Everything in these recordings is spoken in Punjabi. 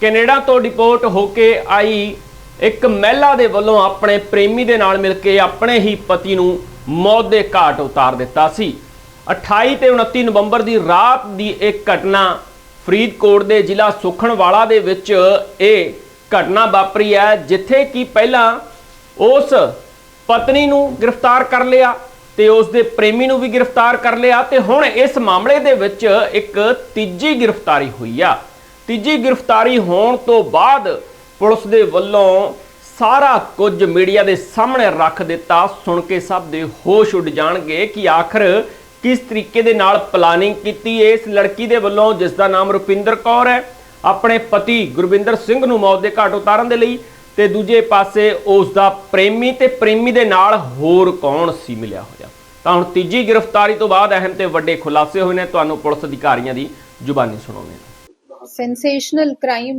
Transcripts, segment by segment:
ਕੈਨੇਡਾ ਤੋਂ ਡਿਪੋਰਟ ਹੋ ਕੇ ਆਈ ਇੱਕ ਮਹਿਲਾ ਦੇ ਵੱਲੋਂ ਆਪਣੇ ਪ੍ਰੇਮੀ ਦੇ ਨਾਲ ਮਿਲ ਕੇ ਆਪਣੇ ਹੀ ਪਤੀ ਨੂੰ ਮੌਤ ਦੇ ਘਾਟ ਉਤਾਰ ਦਿੱਤਾ ਸੀ। 28 ਤੇ 29 ਨਵੰਬਰ ਦੀ ਰਾਤ ਦੀ ਇਹ ਘਟਨਾ ਫਰੀਦਕੋਟ ਦੇ ਜ਼ਿਲ੍ਹਾ ਸੁਖਣਵਾਲਾ ਦੇ ਵਿੱਚ ਇਹ ਘਟਨਾ ਵਾਪਰੀ ਹੈ, ਜਿੱਥੇ ਕਿ ਪਹਿਲਾਂ ਉਸ ਪਤਨੀ ਨੂੰ ਗ੍ਰਿਫਤਾਰ ਕਰ ਲਿਆ ਤੇ ਉਸ ਦੇ ਪ੍ਰੇਮੀ ਨੂੰ ਵੀ ਗ੍ਰਿਫਤਾਰ ਕਰ ਲਿਆ ਤੇ ਹੁਣ ਇਸ ਮਾਮਲੇ ਦੇ ਵਿੱਚ ਇੱਕ ਤੀਜੀ ਗ੍ਰਿਫਤਾਰੀ ਹੋਈ ਆ। ਤੀਜੀ ਗ੍ਰਿਫਤਾਰੀ ਹੋਣ ਤੋਂ ਬਾਅਦ ਪੁਲਿਸ ਦੇ ਵੱਲੋਂ ਸਾਰਾ ਕੁਝ ਮੀਡੀਆ ਦੇ ਸਾਹਮਣੇ ਰੱਖ ਦਿੱਤਾ। ਸੁਣ ਕੇ ਸਭ ਦੇ ਹੋਸ਼ ਉੱਡ ਜਾਣਗੇ ਕਿ ਆਖਰ ਕਿਸ ਤਰੀਕੇ ਦੇ ਨਾਲ ਪਲਾਨਿੰਗ ਕੀਤੀ ਇਸ ਲੜਕੀ ਦੇ ਵੱਲੋਂ, ਜਿਸ ਦਾ ਨਾਮ ਰੁਪਿੰਦਰ ਕੌਰ ਹੈ। ਆਪਣੇ ਪਤੀ ਗੁਰਵਿੰਦਰ ਸਿੰਘ ਨੂੰ ਮੌਤ ਦੇ ਘਾਟ ਉਤਾਰਨ ਦੇ ਲਈ ਤੇ ਦੂਜੇ ਪਾਸੇ ਉਸ ਦਾ ਪ੍ਰੇਮੀ ਤੇ ਪ੍ਰੇਮੀ ਦੇ ਨਾਲ ਹੋਰ ਕੌਣ ਸੀ ਮਿਲਿਆ ਹੋਇਆ। ਤਾਂ ਹੁਣ ਤੀਜੀ ਗ੍ਰਿਫਤਾਰੀ ਤੋਂ ਬਾਅਦ ਅਹਿਮ ਤੇ ਵੱਡੇ ਖੁਲਾਸੇ ਹੋਏ ਨੇ। ਤੁਹਾਨੂੰ ਪੁਲਿਸ ਅਧਿਕਾਰੀਆਂ ਦੀ ਜ਼ੁਬਾਨੀ ਸੁਣਾਉਂਦੇ ਹਾਂ। ਸੈਂਸੇਸ਼ਨਲ ਕ੍ਰਾਈਮ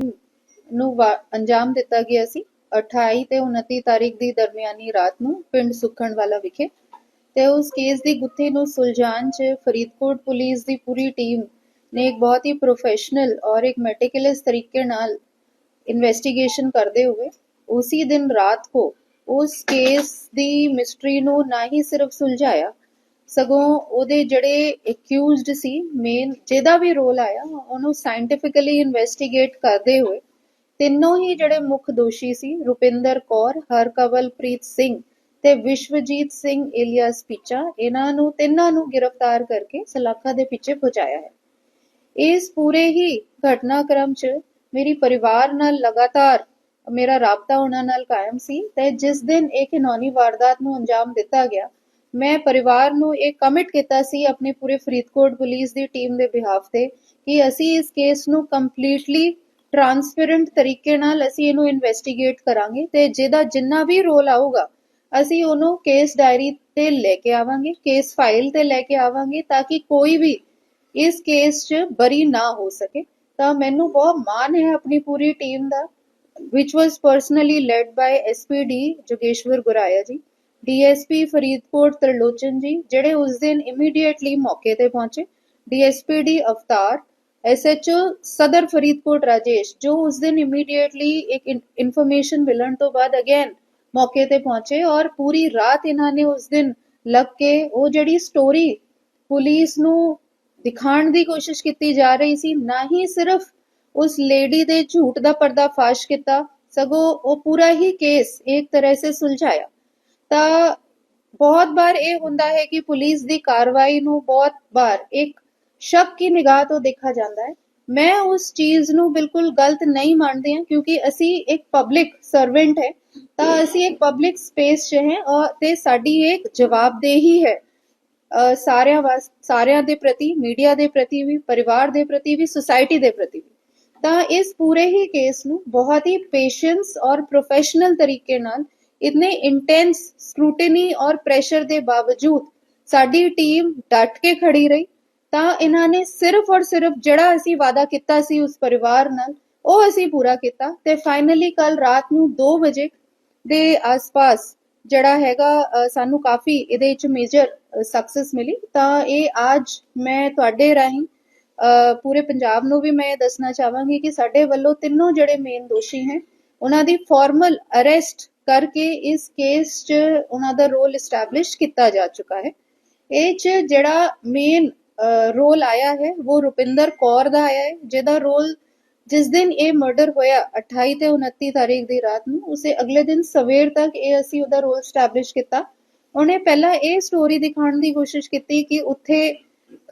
ਨੂੰ ਅੰਜਾਮ ਦਿੱਤਾ ਗਿਆ ਸੀ। 28 ਤੇ 29 ਤਾਰੀਖ ਦੀ ਦਰਮਿਆਨੀ ਰਾਤ ਨੂੰ ਪਿੰਡ ਸੁਖਣਵਾਲਾ ਵਿਖੇ ਤੇ ਉਸ ਕੇਸ ਦੀ ਗੁੱਥੀ ਨੂੰ ਸੁਲਝਾਉਣ 'ਚ ਫਰੀਦਕੋਟ ਪੁਲਿਸ ਦੀ ਪੂਰੀ ਟੀਮ ਨੇ ਇੱਕ ਬਹੁਤ ਹੀ ਪ੍ਰੋਫੈਸ਼ਨਲ ਔਰ ਇੱਕ ਮੈਟੀਕੂਲਸ ਤਰੀਕੇ ਨਾਲ ਇਨਵੈਸਟੀਗੇਸ਼ਨ ਕਰਦੇ ਹੋਏ ਉਸੇ ਦਿਨ ਰਾਤ ਕੋ ਉਸ ਕੇਸ ਦੀ ਮਿਸਟਰੀ ਨੂੰ ਨਾ ਹੀ ਸਿਰਫ ਸੁਲਝਾਇਆ ਸਗੋਂ ਉਹਦੇ ਜਿਹੜੇ ਅਕਿਊਜ਼ਡ ਸੀ ਮੇਨ ਜਿਹਦਾ ਵੀ ਰੋਲ ਆਇਆ, ਉਹਨੂੰ ਸਾਇੰਟੀਫਿਕਲੀ ਇਨਵੈਸਟੀਗੇਟ ਕਰਦੇ ਹੋਏ ਤਿੰਨੋਂ ਹੀ ਜਿਹੜੇ ਮੁੱਖ ਦੋਸ਼ੀ ਸੀ, ਰੁਪਿੰਦਰ ਕੌਰ, ਹਰਕਵਲਪ੍ਰੀਤ ਸਿੰਘ ਤੇ ਵਿਸ਼ਵਜੀਤ ਸਿੰਘ ਇਲੀਅਸ ਪਿੱਚਾ, ਇਹਨਾਂ ਨੂੰ, ਤਿੰਨਾਂ ਨੂੰ ਗ੍ਰਿਫਤਾਰ ਕਰਕੇ ਸਲਾਖਾ ਦੇ ਪਿੱਛੇ ਪਹੁੰਚਾਇਆ ਹੈ। ਇਸ ਪੂਰੇ ਹੀ ਘਟਨਾਕ੍ਰਮ 'ਚ ਮੇਰੀ ਪਰਿਵਾਰ ਨਾਲ ਲਗਾਤਾਰ, ਮੇਰਾ ਰਾਬਤਾ ਉਹਨਾਂ ਨਾਲ ਕਾਇਮ ਸੀ ਤੇ ਜਿਸ ਦਿਨ ਇਹ ਘਿਨੌਨੀ ਵਾਰਦਾਤ ਨੂੰ ਅੰਜਾਮ ਦਿੱਤਾ ਗਿਆ ਮੈਂ ਪਰਿਵਾਰ ਨੂੰ ਇਹ ਕਮਿਟ ਕੀਤਾ ਸੀ ਆਪਣੇ ਪੂਰੇ ਫਰੀਦਕੋਟ ਪੁਲਿਸ ਦੀ ਟੀਮ ਦੇ ਬਿਹਾਫ ਤੇ ਕਿ ਅਸੀਂ ਇਸ ਕੇਸ ਨੂੰ ਕੰਪਲੀਟਲੀ ਟਰਾਂਸਪੇਰੈਂਟ ਤਰੀਕੇ ਨਾਲ ਅਸੀਂ ਇਹਨੂੰ ਇਨਵੈਸਟੀਗੇਟ ਕਰਾਂਗੇ ਤੇ ਜਿਹਦਾ ਜਿੰਨਾ ਵੀ ਰੋਲ ਆਊਗਾ, ਅਸੀਂ ਉਹਨੂੰ ਕੇਸ ਡਾਇਰੀ ਤੇ ਲੈ ਕੇ ਆਵਾਂਗੇ ਕੇਸ ਫਾਈਲ ਤੇ ਲੈ ਕੇ ਆਵਾਂਗੇ ਤਾਂ ਕਿ ਕੋਈ ਵੀ ਇਸ ਕੇਸ 'ਚ ਬਰੀ ਨਾ ਹੋ ਸਕੇ। ਤਾਂ ਮੈਨੂੰ ਬਹੁਤ ਮਾਣ ਹੈ ਆਪਣੀ ਪੂਰੀ ਟੀਮ ਦਾ, which was personally led by SPD Jogeshwar Guraya ji. DSP Faridkot Tarlochan ji, ਜਿਹੜੇ ਉਸ ਦਿਨ ਇਮੀਡੀਏਟਲੀ ਮੌਕੇ ਤੇ ਪਹੁੰਚੇ DSPD ਅਵਤਾਰ SHO ਸਦਰ ਫਰੀਦਕੋਟ ਰਾਜੇਸ਼, ਜੋ ਉਸ ਦਿਨ ਇਮੀਡੀਏਟਲੀ ਇੱਕ ਇਨਫੋਰਮੇਸ਼ਨ ਮਿਲਣ ਤੋਂ ਬਾਅਦ ਅਗੇਨ ਮੌਕੇ ਤੇ ਪਹੁੰਚੇ ਔਰ ਪੂਰੀ ਰਾਤ ਇਹਨਾਂ ਨੇ ਉਸ ਦਿਨ ਲੱਗ ਕੇ ਉਹ ਜਿਹੜੀ ਸਟੋਰੀ ਪੁਲਿਸ ਨੂੰ ਦਿਖਾਉਣ ਦੀ ਕੋਸ਼ਿਸ਼ ਕੀਤੀ ਜਾ ਰਹੀ ਸੀ, ਨਾ ਹੀ ਸਿਰਫ ਉਸ ਲੇਡੀ ਦੇ ਝੂਠ ਦਾ ਪਰਦਾਫਾਸ਼ ਕੀਤਾ, ਸਗੋਂ ਉਹ ਪੂਰਾ ਹੀ ਕੇਸ ਇੱਕ ਤਰ੍ਹਾਂ ਸੇ ਸੁਲਝਾਇਆ। ਤਾਂ ਬਹੁਤ ਵਾਰ ਇਹ ਹੁੰਦਾ ਹੈ ਕਿ ਪੁਲਿਸ ਦੀ ਕਾਰਵਾਈ ਨੂੰ ਬਹੁਤ ਵਾਰ ਇੱਕ ਸ਼ੱਕ ਦੀ ਨਿਗਾਹ ਤੋਂ ਦੇਖਾ ਜਾਂਦਾ ਹੈ। ਮੈਂ ਉਸ ਚੀਜ਼ ਨੂੰ ਬਿਲਕੁਲ ਗਲਤ ਨਹੀਂ ਮੰਨਦੀ ਹਾਂ ਕਿਉਂਕਿ ਅਸੀਂ ਇੱਕ ਪਬਲਿਕ ਸਰਵੈਂਟ ਹੈ, ਤਾਂ ਅਸੀਂ ਇੱਕ ਪਬਲਿਕ ਸਪੇਸ 'ਚ ਹੈ ਔਰ ਤੇ ਸਾਡੀ ਇੱਕ ਜਵਾਬਦੇਹੀ ਹੈ। ਸਾਰਿਆਂ ਵਾਸ, ਸਾਰਿਆਂ ਦੇ ਪ੍ਰਤੀ ਮੀਡੀਆ ਦੇ ਪ੍ਰਤੀ ਵੀ, ਪਰਿਵਾਰ ਦੇ ਪ੍ਰਤੀ ਵੀ ਸੁਸਾਇਟੀ ਦੇ ਪ੍ਰਤੀ ਵੀ। ਤਾਂ ਇਸ ਪੂਰੇ ਹੀ ਕੇਸ ਨੂੰ ਬਹੁਤ ਹੀ ਪੇਸ਼ੈਂਸ ਔਰ ਪ੍ਰੋਫੈਸ਼ਨਲ ਤਰੀਕੇ ਨਾਲ ਇਤਨੇ ਇੰਟੈਂਸ ਸਕ੍ਰੂਟਨੀ ਔਰ ਪ੍ਰੈਸ਼ਰ ਦੇ ਬਾਵਜੂਦ ਸਾਡੀ ਟੀਮ ਡਟ ਕੇ ਖੜੀ ਰਹੀ। ਤਾਂ ਇਹਨਾਂ ਨੇ ਸਿਰਫ ਔਰ ਸਿਰਫ ਜਿਹੜਾ ਅਸੀਂ ਵਾਅਦਾ ਕੀਤਾ ਸੀ ਉਸ ਪਰਿਵਾਰ ਨਾਲ, ਉਹ ਅਸੀਂ ਪੂਰਾ ਕੀਤਾ ਤੇ ਫਾਈਨਲੀ ਕੱਲ ਰਾਤ ਨੂੰ 2 ਵਜੇ ਦੇ ਆਸ-ਪਾਸ ਜਿਹੜਾ ਹੈਗਾ ਸਾਨੂੰ ਕਾਫੀ ਇਹਦੇ ਵਿੱਚ ਮੇਜਰ ਸਕਸੈਸ ਮਿਲੀ। ਤਾਂ ਇਹ ਅੱਜ ਮੈਂ ਤੁਹਾਡੇ ਰਾਹੀਂ ਪੂਰੇ ਪੰਜਾਬ ਨੂੰ ਵੀ ਮੈਂ ਇਹ ਦੱਸਣਾ ਚਾਹਾਂਗੀ ਕਿ ਸਾਡੇ ਵੱਲੋਂ ਤਿੰਨੋਂ ਜਿਹੜੇ ਮੇਨ ਦੋਸ਼ੀ ਹੈ, ਉਹਨਾਂ ਦੀ ਫਾਰਮਲ ਅਰੈਸਟ ਕਰਕੇ ਇਸ ਕੇਸ 'ਚ ਉਹਨਾਂ ਦਾ ਰੋਲ ਐਸਟੈਬਲਿਸ਼ ਕੀਤਾ ਜਾ ਚੁੱਕਾ ਹੈ। ਇਹ 'ਚ ਜਿਹੜਾ ਮੇਨ ਰੋਲ ਆਇਆ ਹੈ, ਉਹ ਰੁਪਿੰਦਰ ਕੌਰ ਦਾ ਆਇਆ ਹੈ, ਜਿਹਦਾ ਰੋਲ ਜਿਸ ਦਿਨ ਇਹ ਮਰਡਰ ਹੋਇਆ 28 ਤੇ 29 ਤਾਰੀਖ ਦੀ ਰਾਤ ਨੂੰ, ਉਸੇ ਅਗਲੇ ਦਿਨ ਸਵੇਰ ਤੱਕ ਇਹ ਅਸੀਂ ਉਹਦਾ ਰੋਲ ਐਸਟੈਬਲਿਸ਼ ਕੀਤਾ। ਉਹਨੇ ਪਹਿਲਾਂ ਇਹ ਸਟੋਰੀ ਦਿਖਾਉਣ ਦੀ ਕੋਸ਼ਿਸ਼ ਕੀਤੀ ਕਿ ਉੱਥੇ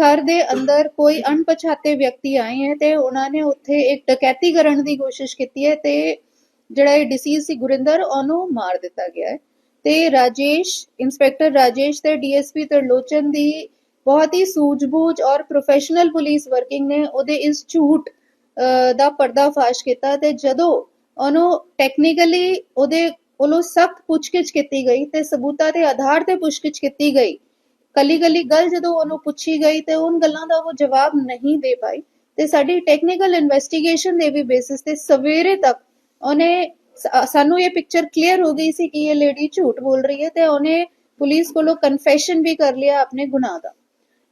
ਘਰ ਦੇ ਅੰਦਰ ਕੋਈ ਅਣਪਛਾਤੇ ਵਿਅਕਤੀ ਆਏ ਹੈ ਤੇ ਉਹਨਾਂ ਨੇ ਉੱਥੇ ਇੱਕ ਡਕੈਤੀ ਕਰਨ ਦੀ ਕੋਸ਼ਿਸ਼ ਕੀਤੀ ਹੈ ਤੇ ਜਿਹੜਾ ਇਹ ਡਿਸੀਜ਼ ਸੀ ਗੁਰਿੰਦਰ, ਉਹਨੂੰ ਮਾਰ ਦਿੱਤਾ ਗਿਆ ਹੈ। ਤੇ ਰਾਜੇਸ਼ ਇੰਸਪੈਕਟਰ ਰਾਜੇਸ਼ ਤੇ ਡੀਐਸਪੀ ਤਰਲੋਚਨ ਦੀ ਬਹੁਤ ਹੀ ਸੂਝ-ਬੂਝ ਔਰ ਪ੍ਰੋਫੈਸ਼ਨਲ ਪੁਲਿਸ ਵਰਕਿੰਗ ਨੇ ਉਹਦੇ ਇਸ ਝੂਠ ਦਾ ਪਰਦਾਫਾਸ਼ ਕੀਤਾ ਤੇ ਜਦੋਂ ਉਹਨੂੰ ਟੈਕਨੀਕਲੀ ਉਹਦੇ ਕੋਲੋਂ ਸਖਤ ਪੁੱਛਗਿੱਛ ਕੀਤੀ ਗਈ ਤੇ ਸਬੂਤਾਂ ਦੇ ਆਧਾਰ ਤੇ ਪੁੱਛਗਿੱਛ ਕੀਤੀ ਗਈ ਕੱਲੀ ਕੱਲੀ ਗੱਲ ਜਦੋਂ ਉਹਨੂੰ ਪੁੱਛੀ ਗਈ ਤੇ ਉਹਨਾਂ ਗੱਲਾਂ ਦਾ ਉਹ ਜਵਾਬ ਨਹੀਂ ਦੇ ਪਾਈ ਤੇ ਸਾਡੀ ਟੈਕਨੀਕਲ ਇਨਵੈਸਟੀਗੇਸ਼ਨ ਦੇ ਵੀ ਬੇਸਿਸ ਤੇ ਸਵੇਰੇ ਤੱਕ ਉਹਨੇ ਸਾਨੂੰ ਇਹ ਪਿਕਚਰ ਕਲੀਅਰ ਹੋ ਗਈ ਸੀ ਕਿ ਇਹ ਲੇਡੀ ਝੂਠ ਬੋਲ ਰਹੀ ਹੈ ਤੇ ਉਹਨੇ ਪੁਲਿਸ ਕੋਲੋਂ ਕਨਫੈਸ਼ਨ ਵੀ ਕਰ ਲਿਆ ਆਪਣੇ ਗੁਨਾਹ ਦਾ।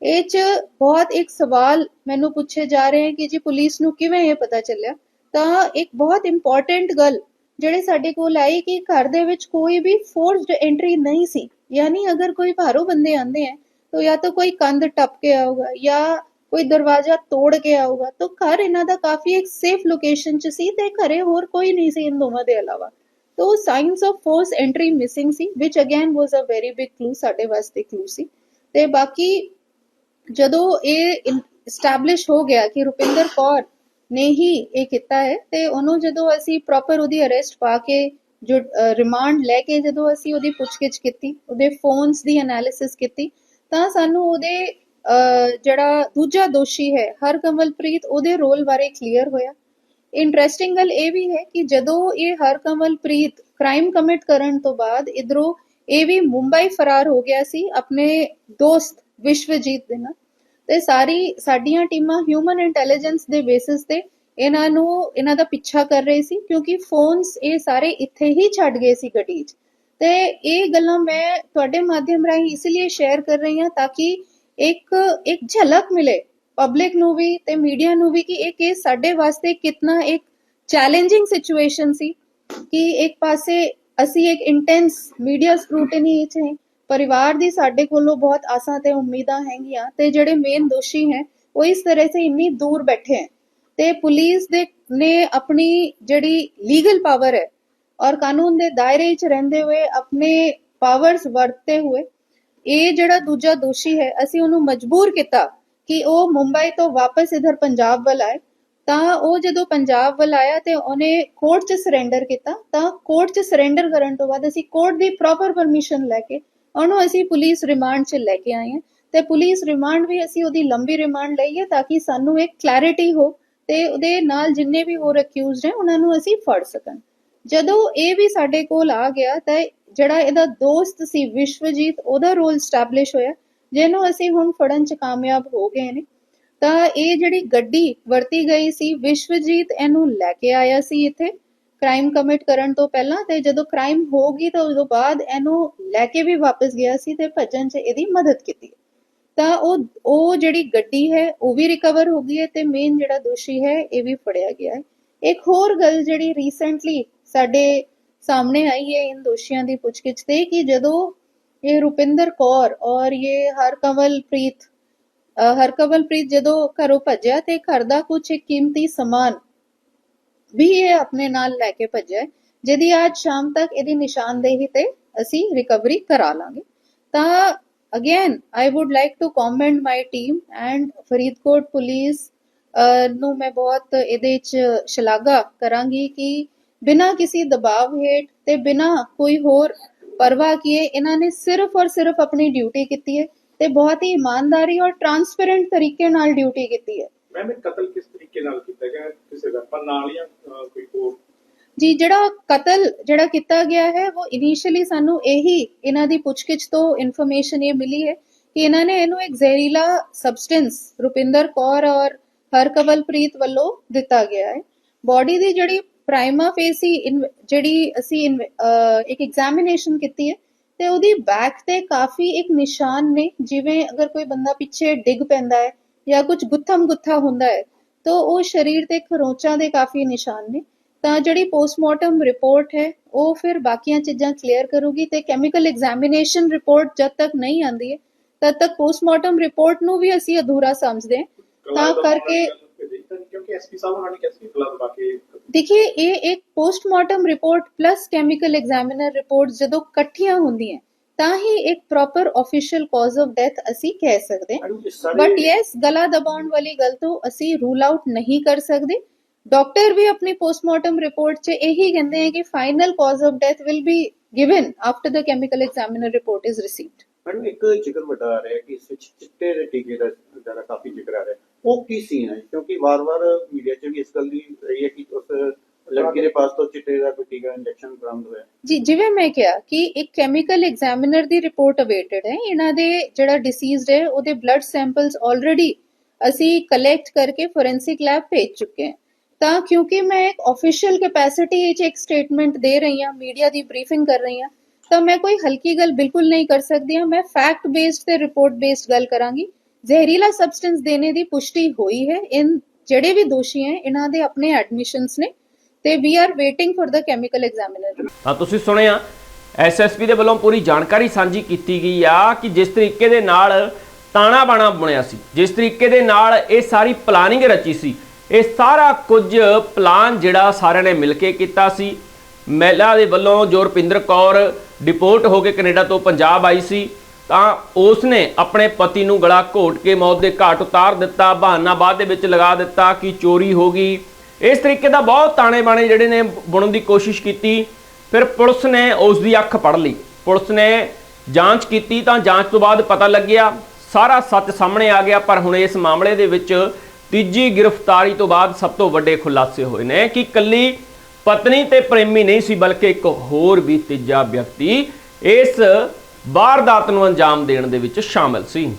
ਇਹ ਚ ਬਹੁਤ ਇੱਕ ਸਵਾਲ ਮੈਨੂੰ ਪੁੱਛੇ ਜਾ ਰਹੇ ਹੈ ਕਿ ਜੀ ਪੁਲਿਸ ਨੂੰ ਕਿਵੇਂ ਇਹ ਪਤਾ ਚੱਲਿਆ, ਤਾਂ ਇੱਕ ਬਹੁਤ ਇੰਪੋਰਟੈਂਟ ਗੱਲ ਜਿਹੜੇ ਸਾਡੇ ਕੋਲ ਆਈ ਕਿ ਘਰ ਦੇ ਵਿੱਚ ਕੋਈ ਵੀ ਫੋਰਸਡ ਐਂਟਰੀ ਨਹੀਂ ਸੀ। ਯਾਨੀ ਅਗਰ ਕੋਈ ਬਾਹਰੋਂ ਬੰਦੇ ਆਂਦੇ ਆ ਤਾਂ ਜਾਂ ਤਾਂ ਕੋਈ ਕੰਧ ਟੱਪ ਕੇ ਆਊਗਾ ਜਾਂ ਕੋਈ ਦਰਵਾਜ਼ਾ ਤੋੜ ਕੇ ਆਊਗਾ ਤਾਂ ਘਰ ਇਹਨਾਂ ਦਾ ਕਾਫੀ ਇੱਕ ਸੇਫ ਲੋਕੇਸ਼ਨ 'ਚ ਸੀ ਤੇ ਘਰੇ ਹੋਰ ਕੋਈ ਨਹੀਂ ਸੀ ਇਨ ਦੋਵਾਂ ਦੇ ਇਲਾਵਾ। ਤੋ signs of force entry missing C which again was a very big clue ਸਾਡੇ ਵਾਸਤੇ ਕਲੂ ਸੀ। ਤੇ ਬਾਕੀ ਜਦੋਂ ਇਹ ਸਟੈਬਲਿਸ਼ ਹੋ ਗਿਆ ਕਿ ਰੁਪਿੰਦਰ ਕੌਰ ਨੇ ਹੀ ਇਹ ਕੀਤਾ ਹੈ, ਤੇ ਉਹਨੂੰ ਜਦੋਂ ਅਸੀਂ ਪ੍ਰੋਪਰ ਉਹਦੀ ਅਰੈਸਟ ਪਾ ਕੇ ਜੋ ਰਿਮਾਂਡ ਲੈ ਕੇ ਜਦੋਂ ਅਸੀਂ ਉਹਦੀ ਪੁੱਛਗਿੱਛ ਕੀਤੀ, ਉਹਦੇ ਫੋਨਸ ਦੀ ਐਨਾਲਿਸਿਸ ਕੀਤੀ, ਤਾਂ ਸਾਨੂੰ ਉਹਦੇ ਜਿਹੜਾ ਦੂਜਾ ਦੋਸ਼ੀ ਹੈ, ਹਰ ਕਮਲਪ੍ਰੀਤ, ਉਹਦੇ ਰੋਲ ਬਾਰੇ ਕਲੀਅਰ ਹੋਇਆ। ਇੰਟਰਸਟਿੰਗ ਗੱਲ ਇਹ ਵੀ ਹੈ ਕਿ ਜਦੋਂ ਇਹ ਹਰ ਕ੍ਰਾਈਮ ਕਮਿਟ ਕਰਨ ਤੋਂ ਬਾਅਦ ਇਧਰੋਂ ਇਹ ਵੀ ਮੁੰਬਈ ਫਰਾਰ ਹੋ ਗਿਆ ਸੀ ਆਪਣੇ ਦੋਸਤ ਵਿਸ਼ਵਜੀਤ ਦੇ ਨਾਲ। ਤੇ ਸਾਰੀ, ਸਾਡੀਆਂ ਟੀਮਾਂ ਹਿਊਮਨ ਇੰਟੈਲੀਜੈਂਸ ਦੇ ਬੇਸਿਸ ਤੇ ਇਹਨਾਂ ਨੂੰ, ਇਹਨਾਂ ਦਾ ਪਿੱਛਾ ਕਰ ਰਹੇ ਸੀ ਕਿਉਂਕਿ ਫੋਨਸ ਇਹ ਸਾਰੇ ਇੱਥੇ ਹੀ ਛੱਡ ਗਏ ਸੀ ਗੱਡੀ 'ਚ। ਤੇ ਇਹ ਗੱਲਾਂ ਮੈਂ ਤੁਹਾਡੇ ਮਾਧਿਅਮ ਰਾਹੀਂ ਇਸ ਲਈ ਸ਼ੇਅਰ ਕਰ ਰਹੀ ਹਾਂ ਤਾਂ ਕਿ ਇੱਕ ਇੱਕ ਝਲਕ ਮਿਲੇ ਪਬਲਿਕ ਨੂੰ ਵੀ ਤੇ ਮੀਡੀਆ ਨੂੰ ਵੀ ਕਿ ਇਹ ਕੇਸ ਸਾਡੇ ਵਾਸਤੇ ਕਿੰਨਾ ਇੱਕ ਚੈਲੰਜਿੰਗ ਸਿਚੁਏਸ਼ਨ ਸੀ ਕਿ ਇੱਕ ਪਾਸੇ ਅਸੀਂ ਇੱਕ ਇੰਟੈਂਸ ਮੀਡੀਆ ਸਕ੍ਰੂਟਨੀ ਵਿੱਚ ਹੈ, ਪਰਿਵਾਰ ਦੀ ਸਾਡੇ ਕੋਲੋਂ ਬਹੁਤ ਆਸਾਂ ਤੇ ਉਮੀਦਾਂ ਹੈਗੀਆਂ ਤੇ ਜਿਹੜੇ ਮੇਨ ਦੋਸ਼ੀ ਹੈ, ਉਹ ਇਸ ਤਰ੍ਹਾਂ ਸੇ ਇੰਨੀ ਦੂਰ ਬੈਠੇ ਹੈ ਤੇ ਪੁਲਿਸ ਦੇ ਨੇ ਆਪਣੀ ਜਿਹੜੀ ਲੀਗਲ ਪਾਵਰ ਹੈ ਔਰ ਕਾਨੂੰਨ ਦੇ ਦਾਇਰੇ ਵਿੱਚ ਰਹਿੰਦੇ ਹੋਏ ਆਪਣੇ ਪਾਵਰਸ ਵਰਤਦੇ ਹੋਏ ਇਹ ਜਿਹੜਾ ਦੂਜਾ ਦੋਸ਼ੀ ਹੈ, ਅਸੀਂ ਉਹਨੂੰ ਮਜਬੂਰ ਕੀਤਾ ਕਿ ਉਹ ਮੁੰਬਈ ਤੋਂ ਵਾਪਸ ਇਧਰ ਪੰਜਾਬ ਵੱਲ ਆਏ। ਤਾਂ ਉਹ ਜਦੋਂ ਪੰਜਾਬ ਵੱਲ ਆਇਆ ਤੇ ਉਹਨੇ ਕੋਰਟ 'ਚ ਸਰੈਂਡਰ ਕੀਤਾ। ਤਾਂ ਕੋਰਟ 'ਚ ਸਰੈਂਡਰ ਕਰਨ ਤੋਂ ਬਾਅਦ ਅਸੀਂ ਕੋਰਟ ਦੀ ਪ੍ਰੋਪਰ ਪਰਮਿਸ਼ਨ ਲੈ ਕੇ ਉਹਨੂੰ ਅਸੀਂ ਪੁਲਿਸ ਰਿਮਾਂਡ 'ਚ ਲੈ ਕੇ ਆਏ ਹਾਂ। ਤੇ ਪੁਲਿਸ ਰਿਮਾਂਡ ਵੀ ਅਸੀਂ ਉਹਦੀ ਲੰਬੀ ਰਿਮਾਂਡ ਲਈ ਹੈ ਤਾਂ ਕਿ ਸਾਨੂੰ ਇੱਕ ਕਲੈਰਿਟੀ ਹੋ ਤੇ ਉਹਦੇ ਨਾਲ ਜਿੰਨੇ ਵੀ ਹੋਰ ਅਕਿਊਜ਼ਡ ਹੈ, ਉਹਨਾਂ ਨੂੰ ਅਸੀਂ ਫੜ ਸਕਣ। ਜਦੋਂ ਇਹ ਵੀ ਸਾਡੇ ਕੋਲ ਆ ਗਿਆ ਤਾਂ ਜਿਹੜਾ ਇਹਦਾ ਦੋਸਤ ਸੀ, ਵਿਸ਼ਵਜੀਤ, ਉਹਦਾ ਰੋਲ ਸਟੈਬਲਿਸ਼ ਹੋਇਆ। ਜਿਹਨੂੰ ਅਸੀਂ ਹੁਣ ਫੜਨ 'ਚ ਕਾਮਯਾਬ ਹੋ ਗਏ ਨੇ। ਤਾਂ ਇਹ ਜਿਹੜੀ ਗੱਡੀ ਵਰਤੀ ਗਈ ਸੀ, ਵਿਸ਼ਵਜੀਤ ਇਹਨੂੰ ਲੈ ਕੇ ਆਇਆ ਸੀ ਇੱਥੇ ਕ੍ਰਾਈਮ ਕਮਿਟ ਕਰਨ ਤੋਂ ਪਹਿਲਾਂ ਤੇ ਜਦੋਂ ਕ੍ਰਾਈਮ ਹੋ ਗਈ ਤਾਂ ਉਸ ਤੋਂ ਬਾਅਦ ਇਹਨੂੰ ਲੈ ਕੇ ਵੀ ਵਾਪਸ ਗਿਆ ਸੀ ਤੇ ਭੱਜਣ 'ਚ ਇਹਦੀ ਮਦਦ ਕੀਤੀ। ਤਾਂ ਉਹ ਉਹ ਜਿਹੜੀ ਗੱਡੀ ਹੈ, ਉਹ ਵੀ ਰਿਕਵਰ ਹੋ ਗਈ ਹੈ ਤੇ ਮੇਨ ਜਿਹੜਾ ਦੋਸ਼ੀ ਹੈ, ਇਹ ਵੀ ਫੜਿਆ ਗਿਆ ਹੈ। ਇੱਕ ਹੋਰ ਗੱਲ ਜਿਹੜੀ ਰੀਸੈਂਟਲੀ ਸਾਡੇ ਸਾਹਮਣੇ ਆਈ ਹੈ ਇਨ ਦੋਸ਼ੀਆਂ ਦੀ ਪੁੱਛਗਿੱਛ ਤੇ ਕਿ ਜਦੋਂ ਇਹ ਰੁਪਿੰਦਰ ਕੌਰ ਔਰ ਇਹ ਹਰਕਮਲਪ੍ਰੀਤ ਅਹ ਜਦੋਂ ਘਰੋਂ ਭੱਜਿਆ ਤੇ ਘਰ ਦਾ ਕੁਝ ਕੀਮਤੀ ਸਮਾਨ ਵੀ ਇਹ ਆਪਣੇ ਨਾਲ ਲੈ ਕੇ ਭੱਜਿਆ, ਜਿਹਦੀ ਅੱਜ ਸ਼ਾਮ ਤੱਕ ਇਹਦੀ ਨਿਸ਼ਾਨਦੇਹੀ ਤੇ ਅਸੀਂ ਰਿਕਵਰੀ ਕਰਾ ਲਾਂਗੇ। ਤਾਂ again I would like to commend my team and Faridkot police ਨੂੰ ਮੈਂ ਬਹੁਤ ਇਹਦੇ ਚ ਸ਼ਲਾਘਾ ਕਰਾਂਗੀ ਕਿ ਬਿਨਾਂ ਕਿਸੇ ਦਬਾਅ ਹੇਠ ਤੇ ਬਿਨਾਂ ਕੋਈ ਹੋਰ ਪਰਵਾਹ ਕੀਏ ਇਹਨਾਂ ਨੇ ਸਿਰਫ ਔਰ ਸਿਰਫ ਆਪਣੀ ਡਿਊਟੀ ਕੀਤੀ ਹੈ ਤੇ ਬਹੁਤ ਹੀ ਇਮਾਨਦਾਰੀ ਔਰ ਟਰਾਂਸਪੇਰੈਂਟ ਤਰੀਕੇ ਨਾਲ ਡਿਊਟੀ ਕੀਤੀ ਹੈ। ਮੈਮ ਇਹ ਕਤਲ ਕਿਸ ਤਰੀਕੇ ਨਾਲ ਕੀਤਾ ਗਿਆ? ਕਿਸੇ ਵੈਪਨ ਨਾਲ ਜਾਂ ਅਹ, ਕੋਈ ਹੋਰ? ਜੀ ਜਿਹੜਾ ਕਤਲ ਜਿਹੜਾ ਕੀਤਾ ਗਿਆ ਹੈ ਉਹ ਇਨੀਸ਼ੀਅਲੀ ਸਾਨੂੰ ਇਹੀ ਇਹਨਾਂ ਦੀ ਪੁੱਛਗਿੱਛ ਤੋਂ ਇਨਫੋਰਮੇਸ਼ਨ ਇਹ ਮਿਲੀ ਹੈ ਕਿ ਇਹਨਾਂ ਨੇ ਇਹਨੂੰ ਇੱਕ ਜ਼ਹਿਰੀਲਾ ਸਬਸਟੈਂਸ ਰੁਪਿੰਦਰ ਕੌਰ ਔਰ ਹਰਕਵਲਪ੍ਰੀਤ ਵੱਲੋਂ ਦਿੱਤਾ ਗਿਆ ਹੈ। ਬਾਡੀ ਦੀ ਜਿਹੜੀ ਪ੍ਰਾਈਮਾ ਫੇਸੀ ਜਿਹੜੀ ਅਸੀਂ ਇੱਕ ਐਗਜ਼ਾਮੀਨੇਸ਼ਨ ਕੀਤੀ ਹੈ ਤੇ ਉਹਦੀ ਬੈਕ ਤੇ ਕਾਫੀ ਇੱਕ ਨਿਸ਼ਾਨ ਨੇ ਜਿਵੇਂ ਅਗਰ ਕੋਈ ਬੰਦਾ ਪਿੱਛੇ ਡਿੱਗ ਪੈਂਦਾ ਹੈ ਜਾਂ ਕੁਝ ਗੁੱਥਮ ਗੁੱਥਾ ਹੁੰਦਾ ਹੈ ਤਾਂ ਉਹ ਸਰੀਰ ਤੇ ਖਰੋਚਾਂ ਦੇ ਕਾਫੀ ਨਿਸ਼ਾਨ ਨੇ। ਤਾਂ ਜਿਹੜੀ ਪੋਸਟਮਾਰਟਮ ਰਿਪੋਰਟ ਹੈ ਉਹ ਫਿਰ ਬਾਕੀਆਂ ਚੀਜ਼ਾਂ ਕਲੀਅਰ ਕਰੂਗੀ ਤੇ ਕੈਮੀਕਲ ਐਗਜ਼ਾਮੀਨੇਸ਼ਨ ਰਿਪੋਰਟ ਜਦ ਤੱਕ ਨਹੀਂ ਆਂਦੀ ਹੈ ਤਦ ਤੱਕ ਪੋਸਟਮਾਰਟਮ ਰਿਪੋਰਟ ਨੂੰ ਵੀ ਅਸੀਂ ਅਧੂਰਾ ਸਮਝਦੇ ਹਾਂ। ਤਾਂ ਕਰਕੇ ਕਿਉਂਕਿ ਐਸਪੀ ਸਾਹਿਬ ਉਹਨਾਂ ਨੇ ਕਿਹਾ ਸੀ ਕਿ ਗਲਾ ਦਬਾ ਕੇ ਦੇਖिए ਇਹ ਇੱਕ postmortem report plus chemical examiner report ਜਦੋਂ ਇਕੱਠੀਆਂ ਹੁੰਦੀਆਂ ਤਾਂ ਹੀ ਇੱਕ proper official cause of death ਅਸੀਂ ਕਹਿ ਸਕਦੇ ਬਟ ਯੈਸ ਗਲਾ ਦਬਾਉਣ ਵਾਲੀ ਗੱਲ ਤੋਂ ਅਸੀਂ ਰੂਲ ਆਊਟ ਨਹੀਂ ਕਰ ਸਕਦੇ ਡਾਕਟਰ ਵੀ ਆਪਣੀ ਪੋਸਟਮਾਰਟਮ ਰਿਪੋਰਟ 'ਚ ਇਹੀ ਕਹਿੰਦੇ ਹੈ ਕਿ final cause of death will be given after the chemical examiner report is received madam ਇੱਕ ਜ਼ਿਕਰ ਵੱਡਾ ਆ ਰਿਹਾ ਕਿ ਇਸ ਵਿੱਚ ਚਿੱਟੇ ਦੇ ਟੀਕੇ ਦਾ ਜ਼ਿਆਦਾ ਕਾਫੀ ਜ਼ਿਕਰ ਆ ਰਿਹਾ ਉਹ ਕੀ ਸੀਨ ਹੈ? ਕਿਉਂਕਿ ਵਾਰ-ਵਾਰ ਮੀਡੀਆ 'ਚ ਵੀ ਇਸ ਗੱਲ ਦੀ ਰਹੀ ਹੈ ਕਿ ਉਸ ਲੜਕੀ ਦੇ ਪਾਸ ਤੋਂ ਚਿੱਟੇ ਦਾ ਕੋਈ ਟੀਕਾ ਇੰਜੈਕਸ਼ਨ ਬਰਾਮਦ ਹੋਇਆ। ਜੀ, ਜਿਵੇਂ ਮੈਂ ਕਿਹਾ ਕਿ ਇੱਕ ਕੈਮੀਕਲ ਐਗਜ਼ਾਮੀਨਰ ਦੀ ਰਿਪੋਰਟ ਅਵੇਟਡ ਹੈ। ਇਹਨਾਂ ਦੇ ਜਿਹੜਾ ਡਿਸੀਜ਼ਡ ਹੈ, ਉਹਦੇ ਬਲੱਡ ਸੈਂਪਲਸ ਆਲਰੇਡੀ ਅਸੀਂ ਕਲੈਕਟ ਕਰਕੇ ਫੋਰੈਂਸਿਕ ਲੈਬ ਭੇਜ ਚੁੱਕੇ ਹਾਂ। ਤਾਂ ਕਿਉਂਕਿ ਮੈਂ ਇੱਕ ਆਫੀਸ਼ੀਅਲ ਕੈਪੈਸਿਟੀ ਵਿੱਚ ਇੱਕ ਸਟੇਟਮੈਂਟ ਦੇ ਰਹੀ ਹਾਂ ਮੀਡੀਆ ਦੀ ਬਰੀਫਿੰਗ ਕਰ ਰਹੀ ਹਾਂ, ਤਾਂ ਮੈਂ ਕੋਈ ਹਲਕੀ ਗੱਲ ਬਿਲਕੁਲ ਨਹੀਂ ਕਰ ਸਕਦੀ ਹਾਂ। ਮੈਂ ਫੈਕਟ ਬੇਸਡ ਤੇ ਰਿਪੋਰਟ ਬੇਸਡ ਗੱਲ ਕਰਾਂਗੀ। ਜ਼ਹਿਰੀਲਾ ਸਬਸਟੈਂਸ ਦੇਣੇ ਦੀ ਪੁਸ਼ਟੀ ਹੋਈ ਹੈ। ਇਨ ਜਿਹੜੇ ਵੀ ਦੋਸ਼ੀ ਹੈ ਇਹਨਾਂ ਦੇ ਆਪਣੇ ਐਡਮਿਸ਼ਨਸ ਨੇ ਤੇ we are waiting for the chemical examiner ਤਾਂ ਤੁਸੀਂ ਸੁਣਿਆ? ਐਸਐਸਪੀ ਦੇ ਵੱਲੋਂ ਪੂਰੀ ਜਾਣਕਾਰੀ ਸਾਂਝੀ ਕੀਤੀ ਗਈ ਆ ਕਿ ਜਿਸ ਤਰੀਕੇ ਦੇ ਨਾਲ ਤਾਣਾ ਬਾਣਾ ਬਣਿਆ ਸੀ, ਜਿਸ ਤਰੀਕੇ ਦੇ ਨਾਲ ਇਹ ਸਾਰੀ ਪਲਾਨਿੰਗ ਰਚੀ ਸੀ, ਇਹ ਸਾਰਾ ਕੁਝ ਪਲਾਨ ਜਿਹੜਾ ਸਾਰਿਆਂ ਨੇ ਮਿਲ ਕੇ ਕੀਤਾ ਸੀ। ਮਹਿਲਾ ਦੇ ਵੱਲੋਂ ਜੋ ਰੁਪਿੰਦਰ ਕੌਰ ਡਿਪੋਰਟ ਹੋ ਕੇ ਕੈਨੇਡਾ ਤੋਂ ਪੰਜਾਬ ਆਈ ਸੀ। ਤਾਂ ਉਸ ਨੇ ਆਪਣੇ ਪਤੀ ਨੂੰ ਗਲਾ ਘੋਟ ਕੇ ਮੌਤ ਦੇ ਘਾਟ ਉਤਾਰ ਦਿੱਤਾ, ਬਹਾਨਾ ਬਾਅਦ ਦੇ ਵਿੱਚ ਲਗਾ ਦਿੱਤਾ ਕਿ ਚੋਰੀ ਹੋ ਗਈ। ਇਸ ਤਰੀਕੇ ਦਾ ਬਹੁਤ ਤਾਣੇ ਬਾਣੇ ਜਿਹੜੇ ਨੇ ਬੁਣਨ ਦੀ ਕੋਸ਼ਿਸ਼ ਕੀਤੀ। ਫਿਰ ਪੁਲਿਸ ਨੇ ਉਸ ਦੀ ਅੱਖ ਪੜ ਲਈ। ਪੁਲਿਸ ਨੇ ਜਾਂਚ ਕੀਤੀ ਤਾਂ ਜਾਂਚ ਤੋਂ ਬਾਅਦ ਪਤਾ ਲੱਗਿਆ, ਸਾਰਾ ਸੱਚ ਸਾਹਮਣੇ ਆ ਗਿਆ, ਪਰ ਹੁਣ ਇਸ ਮਾਮਲੇ ਦੇ ਵਿੱਚ ਤੀਜੀ ਗ੍ਰਿਫਤਾਰੀ ਤੋਂ ਬਾਅਦ ਸਭ ਤੋਂ ਵੱਡੇ ਖੁਲਾਸੇ ਹੋਏ ਨੇ ਕਿ ਕੱਲੀ ਪਤਨੀ ਤੇ ਪ੍ਰੇਮੀ ਨਹੀਂ ਸੀ, ਬਲਕਿ ਇੱਕ ਹੋਰ ਵੀ ਤੀਜਾ ਵਿਅਕਤੀ ਇਸ ਵਾਰਦਾਤ ਨੂੰ ਅੰਜਾਮ ਦੇਣ ਦੇ ਵਿੱਚ ਸ਼ਾਮਲ ਸੀ।